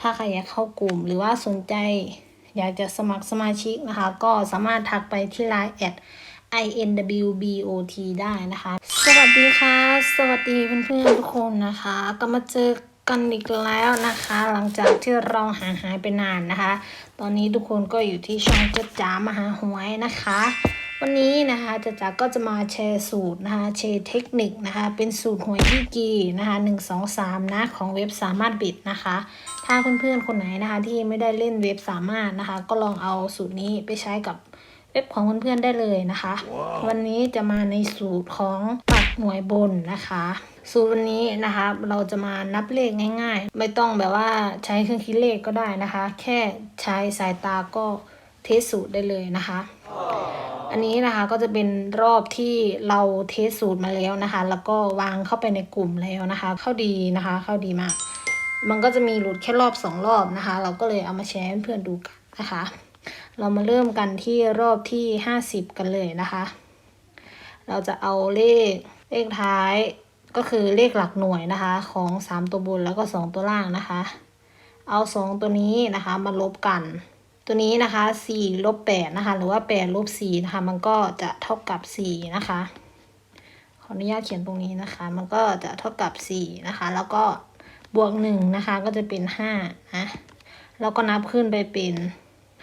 ถ้าใครอยากเข้ากลุ่มหรือว่าสนใจ อยากจะสมัครสมาชิกนะคะ ก็สามารถทักไปที่ Line แอด inwbot ได้นะคะ สวัสดีค่ะ สวัสดีเพื่อนๆทุกคนนะคะ ก็มาเจอกันอีกแล้วนะคะ หลังจากที่เราห่างหายไปนานนะคะ ตอนนี้ทุกคนก็อยู่ที่ช่องเจ๊จ๋ามหาหวยนะคะ วันนี้นะคะเจ๊จ๋าก็จะมาแชร์สูตรนะคะแชร์เทคนิคนะคะ เป็นสูตรหวยที่กีนะคะหนึ่งสองสามนะของเว็บสามารถบิดนะคะ ถ้าเพื่อนๆคนไหนนะคะที่ไม่ได้เล่นเว็บสามารถนะคะ ก็ลองเอาสูตรนี้ไปใช้กับเว็บของเพื่อนๆได้เลยนะคะวันนี้จะมาในสูตรของปักหน่วยบนนะคะ สูตรวันนี้นะคะ เราจะมานับเลขง่าย ๆ ไม่ต้องแบบว่าใช้เครื่องคิดเลขก็ได้นะคะ แค่ใช้สายตาก็ เทสสูตรได้เลยนะคะ อันนี้นะคะก็จะเป็นรอบที่เราเทสสูตรมาแล้วนะคะ แล้วก็วางเข้าไปในกลุ่มแล้วนะคะ เข้าดีนะคะ เข้าดีมาก มันก็จะมีหลุดแค่รอบสองรอบนะคะ เราก็เลยเอามาแชร์ให้เพื่อนดูกันนะคะ เรามาเริ่มกันที่รอบที่ห้าสิบกันเลยนะคะ เราจะเอาเลขเลขท้ายก็คือเลขหลักหน่วยนะคะของสามตัวบนแล้วก็สองตัวล่างนะคะ เอาสองตัวนี้นะคะมาลบกัน ตัวนี้นะคะ4ลบ8นะคะ หรือว่า8ลบ4นะคะ มันก็จะเท่ากับ4นะคะ ขออนุญาตเขียนตรงนี้นะคะ มันก็จะเท่ากับ4นะคะ แล้วก็บวก1นะคะ ก็จะเป็น5นะ แล้วก็นับขึ้นไปเป็น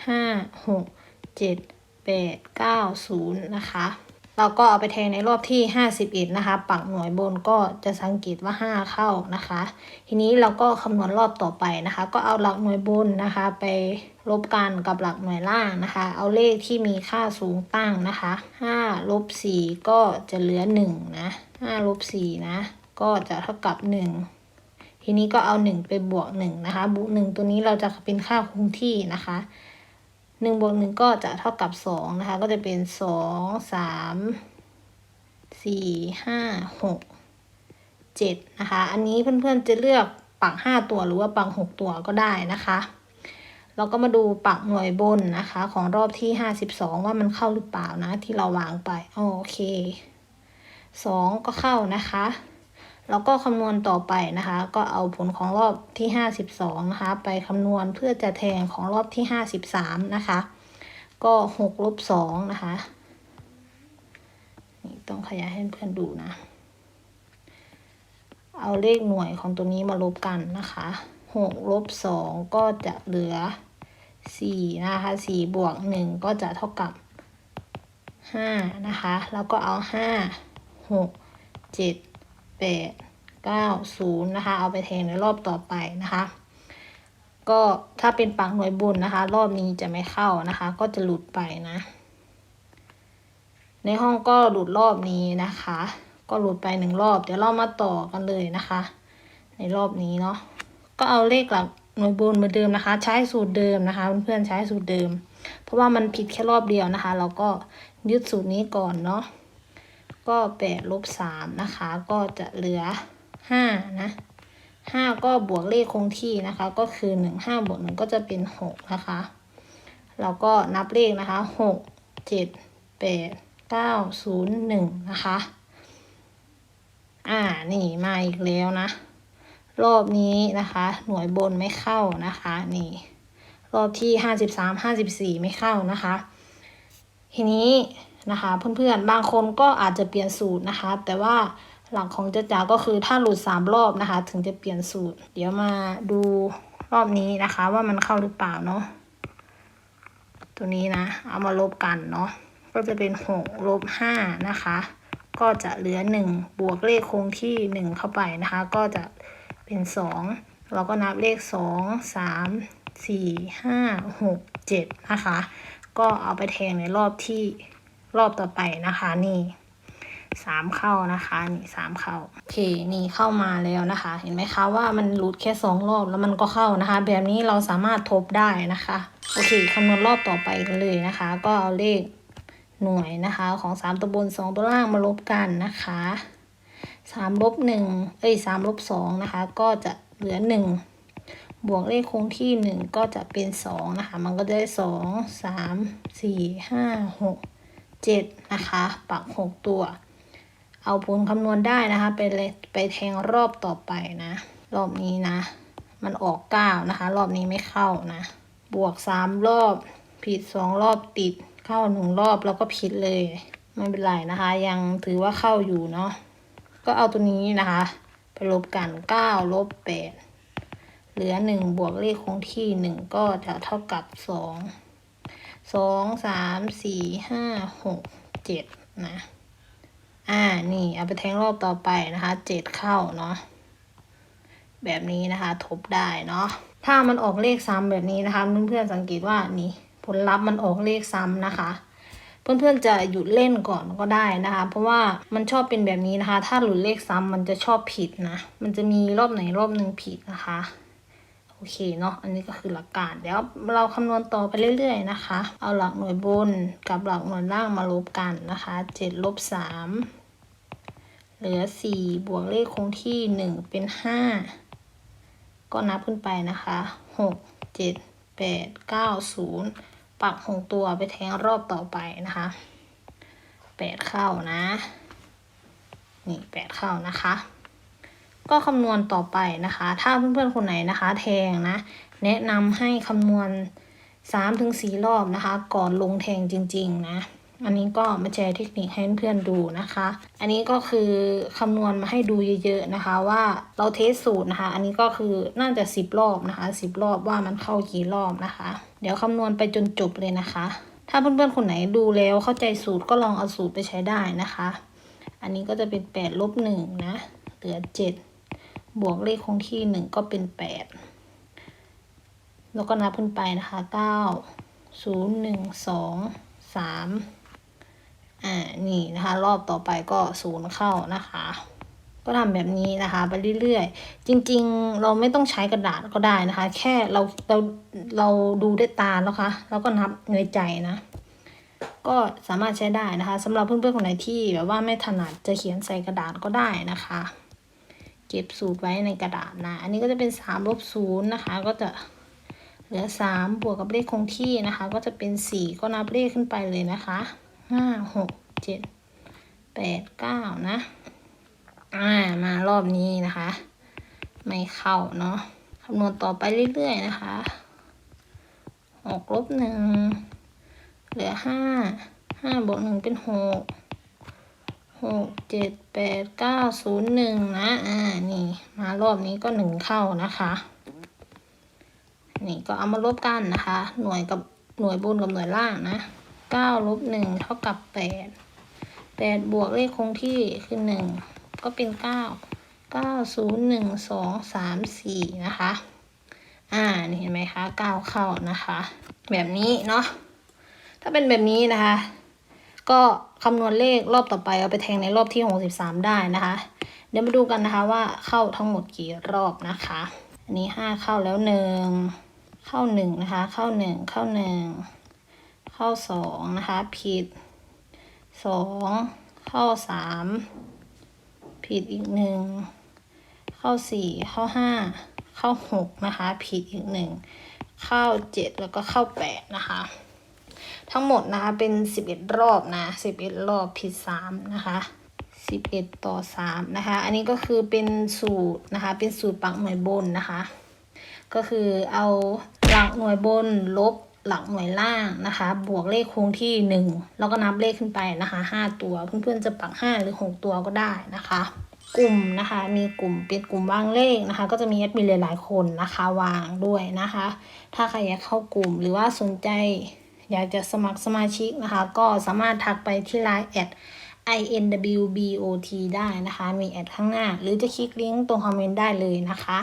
5 6 7 8 9 0นะคะ เราก็เอาไปแทงในรอบที่ห้าสิบเอ็ดนะคะ ปักหน่วยบนก็จะสังเกตว่าห้าเข้านะคะ ทีนี้เราก็คำนวณรอบต่อไปนะคะ ก็เอาหลักหน่วยบนนะคะ ไปลบกันกับหลักหน่วยล่างนะคะ เอาเลขที่มีค่าสูงตั้งนะคะห้าลบสี่ก็จะเหลือหนึ่งนะห้าลบสี่นะก็จะเท่ากับหนึ่งทีนี้ก็เอาหนึ่งไปบวกหนึ่งนะคะบวกหนึ่งตัวนี้เราจะเป็นค่าคงที่นะคะ หนึ่งบวกหนึ่งก็จะเท่ากับสองนะคะ ก็จะเป็นสองสามสี่ห้าหกเจ็ดนะคะ อันนี้เพื่อนๆจะเลือกปักห้าตัวหรือว่าปักหกตัวก็ได้นะคะเราก็มาดูปักหน่วยบนนะคะ ของรอบที่ห้าสิบสองว่ามันเข้าหรือเปล่านะ ที่เราวางไป โอเคสองก็เข้านะคะ แล้วก็คำนวณต่อไปนะคะ ก็เอาผลของรอบที่ 52 นะคะ ไปคำนวณเพื่อจะแทนของรอบที่ 53 นะคะ ก็6ลบ2นะคะนี่ต้องขยายให้เพื่อนดูนะ เอาเลขหน่วยของตัวนี้มาลบกันนะคะ6ลบ2ก็จะเหลือ 4 นะคะ 4 บวก 1 ก็จะเท่ากับ 5 นะคะ แล้วก็เอา 5 6 7 แปดเก้าศูนย์นะคะ เอาไปแทงในรอบต่อไปนะคะ ก็ถ้าเป็นปักหน่วยบุญนะคะ รอบนี้จะไม่เข้านะคะ ก็จะหลุดไปนะ ในห้องก็หลุดรอบนี้นะคะ ก็หลุดไปหนึ่งรอบ เดี๋ยวเรามาต่อกันเลยนะคะ ในรอบนี้เนาะก็เอาเลขหลักหน่วยบุญเหมือนเดิมนะคะ ใช้สูตรเดิมนะคะเพื่อนๆใช้สูตรเดิม เพราะว่ามันผิดแค่รอบเดียวนะคะ เราก็ยึดสูตรนี้ก่อนเนาะ ก็แปดลบสามนะคะ ก็จะเหลือห้านะห้าก็บวกเลขคงที่นะคะ ก็คือหนึ่งห้าบวกหนึ่งก็จะเป็นหกนะคะเราก็นับเลขนะคะหกเจ็ดแปดเก้าศูนย์หนึ่งนะคะ อ่า นี่มาอีกแล้วนะ รอบนี้นะคะ หน่วยบนไม่เข้านะคะ นี่ รอบที่ห้าสิบสามห้าสิบสี่ไม่เข้านะคะ ทีนี้ นะคะ เพื่อนๆ บางคนก็อาจจะเปลี่ยนสูตรนะคะ แต่ว่าหลักของเจ๊จ๋าก็คือถ้าหลุดสามรอบนะคะ ถึงจะเปลี่ยนสูตร เดี๋ยวมาดูรอบนี้นะคะ ว่ามันเข้าหรือเปล่าเนาะตัวนี้นะ เอามาลบกันเนาะก็จะเป็นหกลบห้านะคะ ก็จะเหลือหนึ่งบวกเลขคงที่หนึ่งเข้าไปนะคะ ก็จะเป็นสองเราก็นับเลขสองสามสี่ห้าหกเจ็ดนะคะ ก็เอาไปแทงในรอบที่ รอบต่อไปนะคะนี่สามเข้านะคะนี่สามเข้าโอเคนี่เข้ามาแล้วนะคะ เห็นไหมคะว่ามันหลุดแค่สองรอบแล้วมันก็เข้านะคะ แบบนี้เราสามารถทบได้นะคะโอเคคำนวณรอบต่อไปกันเลยนะคะ ก็เอาเลขหน่วยนะคะของสามตัวบนสองตัวล่างมาลบกันนะคะสามลบหนึ่งเอ้ยสามลบสองนะคะ ก็จะเหลือหนึ่งบวกเลขคงที่หนึ่งก็จะเป็นสองนะคะ มันก็จะได้สองสามสี่ห้าหก เจ็ดนะคะปักหกตัว เอาผลคำนวณได้นะคะ ไปเลยไปแทงรอบต่อไปนะ รอบนี้นะ มันออกเก้านะคะ รอบนี้ไม่เข้านะ บวกสามรอบ ผิดสองรอบติด เข้าหนึ่งรอบแล้วก็ผิดเลย ไม่เป็นไรนะคะ ยังถือว่าเข้าอยู่เนาะ ก็เอาตัวนี้นะคะ ไปลบกันเก้าลบแปดเหลือหนึ่งบวกเลขคงที่หนึ่งก็จะเท่ากับสอง สองสามสี่ห้าหกเจ็ดนะ อ่านี่เอาไปแทงรอบต่อไปนะคะเจ็ดเข้าเนาะแบบนี้นะคะทบได้เนาะถ้ามันออกเลขซ้ำแบบนี้นะคะเพื่อนๆสังเกตว่านี่ผลลัพธ์มันออกเลขซ้ำนะคะ เพื่อนๆจะหยุดเล่นก่อนก็ได้นะคะ เพราะว่ามันชอบเป็นแบบนี้นะคะ ถ้าหลุดเลขซ้ำมันจะชอบผิดนะ มันจะมีรอบไหนรอบหนึ่งผิดนะคะ เคเนาะอันนี้ก็คือหลักการเดี๋ยวเราคำนวณต่อไปเรื่อยๆนะคะ เอาหลักหน่วยบนกับหลักหน่วยล่างมาลบกันนะคะเจ็ดลบสามเหลือสี่บวกเลขคงที่หนึ่งเป็นห้าก็นับขึ้นไปนะคะหกเจ็ดแปดเก้าศูนย์ปักหกตัวไปแทงรอบต่อไปนะคะแปดเข้านะ นี่แปดเข้านะคะ ก็คำนวณต่อไปนะคะ ถ้าเพื่อนๆคนไหนนะคะ แทงนะ แนะนำให้คำนวณ3าถึงสรอบนะคะ ก่อนลงแทงจริง ๆ นะ อันนี้ก็มาแชร์เทคนิคให้เพื่อนๆดูนะคะ อันนี้ก็คือคำนวณมาให้ดูเยอะ ๆ นะคะ ว่าเราเทสสูตรนะคะ อันนี้ก็คือน่าจะ 10 รอบนะคะ10 รอบว่ามันเข้ากี่รอบนะคะ เดี๋ยวคำนวณไปจนจบเลยนะคะ ถ้าเพื่อนๆคนไหนดูแล้วเข้าใจสูตรก็ลองเอาสูตรไปใช้ได้นะคะ อันนี้ก็จะเป็น8ลบ1นะเหลือ 7 บวกเลขคงที่หนึ่งก็เป็นแปดแล้วก็นับขึ้นไปนะคะเก้าศูนย์หนึ่งสองสามอ่านี่นะคะ รอบต่อไปก็ศูนย์เข้านะคะ ก็ทำแบบนี้นะคะ ไปเรื่อยๆ จริงๆ เราไม่ต้องใช้กระดาษก็ได้นะคะ แค่เราเราเราดูด้วยตาแล้วคะแล้วก็นับในใจนะก็สามารถใช้ได้นะคะสำหรับเพื่อนๆคนไหนที่แบบว่าไม่ถนัดจะเขียนใส่กระดาษก็ได้นะคะ เก็บสูตรไว้ในกระดาษนะ อันนี้ก็จะเป็นสามลบศูนย์นะคะ ก็จะเหลือสามบวกกับเลขคงที่นะคะ ก็จะเป็นสี่ก็นับเลขขึ้นไปเลยนะคะห้าหกเจ็ดแปดเก้านะอ่ามารอบนี้นะคะ ไม่เข้าเนาะคำนวณต่อไปเรื่อยๆนะคะหกลบหนึ่งเหลือห้าห้าบวกหนึ่งเป็นหก หกเจ็ดแปดเก้าศูนย์หนึ่งนะ อ่า นี่ มารอบนี้ก็หนึ่งเข้านะคะ นี่ก็เอามาลบกันนะคะ หน่วยกับหน่วยบนกับหน่วยล่างนะเก้าลบหนึ่งเท่ากับแปดแปดบวกเลขคงที่คือหนึ่งก็เป็นเก้าเก้าศูนย์หนึ่งสองสามสี่นะคะ อ่า นี่เห็นไหมคะเก้าเข้านะคะ แบบนี้เนาะ ถ้าเป็นแบบนี้นะคะ ก็ คำนวณเลขรอบต่อไปเอาไปแทงในรอบที่ 63 ได้นะคะ เดี๋ยวมาดูกันนะคะว่าเข้าทั้งหมดกี่รอบนะคะ อันนี้ 5 เข้าแล้วหนึ่งเข้าหนึ่งนะคะ เข้าหนึ่งเข้าหนึ่งเข้าสองนะคะ ผิดสองเข้าสามผิดอีกหนึ่งเข้าสี่เข้าห้าเข้าหกนะคะ ผิดอีกหนึ่งเข้าเจ็ดแล้วก็เข้าแปดนะคะ ทั้งหมดนะคะเป็น 11 รอบนะ 11 รอบผิด 3 นะคะ 11 ต่อ 3 นะคะ อันนี้ก็คือเป็นสูตรนะคะ เป็นสูตรปักหน่วยบนนะคะ ก็คือเอาหลักหน่วยบนลบหลักหน่วยล่างนะคะ บวกเลขคงที่ 1 แล้วก็นับเลขขึ้นไปนะคะ 5 ตัว เพื่อนๆจะปัก 5 หรือ 6 ตัวก็ได้นะคะ กลุ่มนะคะ มีกลุ่มเป็นกลุ่มวางเลขนะคะ ก็จะมีแอดมินหลายๆคนนะคะวางด้วยนะคะ ถ้าใครอยากเข้ากลุ่มหรือว่าสนใจ อยากจะสมัครสมาชิกนะคะ ก็สามารถทักไปที่ไลน์แอด inwbot ได้นะคะ มีแอดข้างหน้า หรือจะคลิกลิงก์ตรงคอมเมนต์ได้เลยนะคะ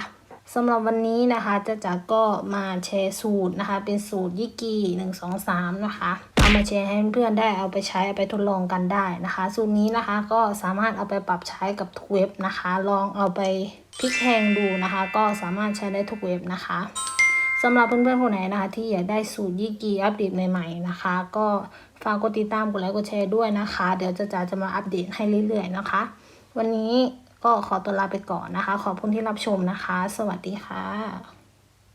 สำหรับวันนี้นะคะจะจักก็มาแชร์สูตรนะคะ เป็นสูตรยิกกี้หนึ่งสองสามนะคะเอามาแชร์ให้เพื่อนๆได้เอาไปใช้เอาไปทดลองกันได้นะคะ สูตรนี้นะคะก็สามารถเอาไปปรับใช้กับทุกเว็บนะคะ ลองเอาไปพลิกแพงดูนะคะ ก็สามารถใช้ได้ทุกเว็บนะคะ สำหรับเพื่อนๆคนไหนนะคะ ที่อยากได้สูตรยี่กีอัปเดตใหม่ๆนะคะ ก็ฝากกดติดตามกดไลค์กดแชร์ด้วยนะคะ เดี๋ยวจะจ๋าจะมาอัปเดตให้เรื่อยๆนะคะ วันนี้ก็ขอตัวลาไปก่อนนะคะ ขอบคุณที่รับชมนะคะ สวัสดีค่ะ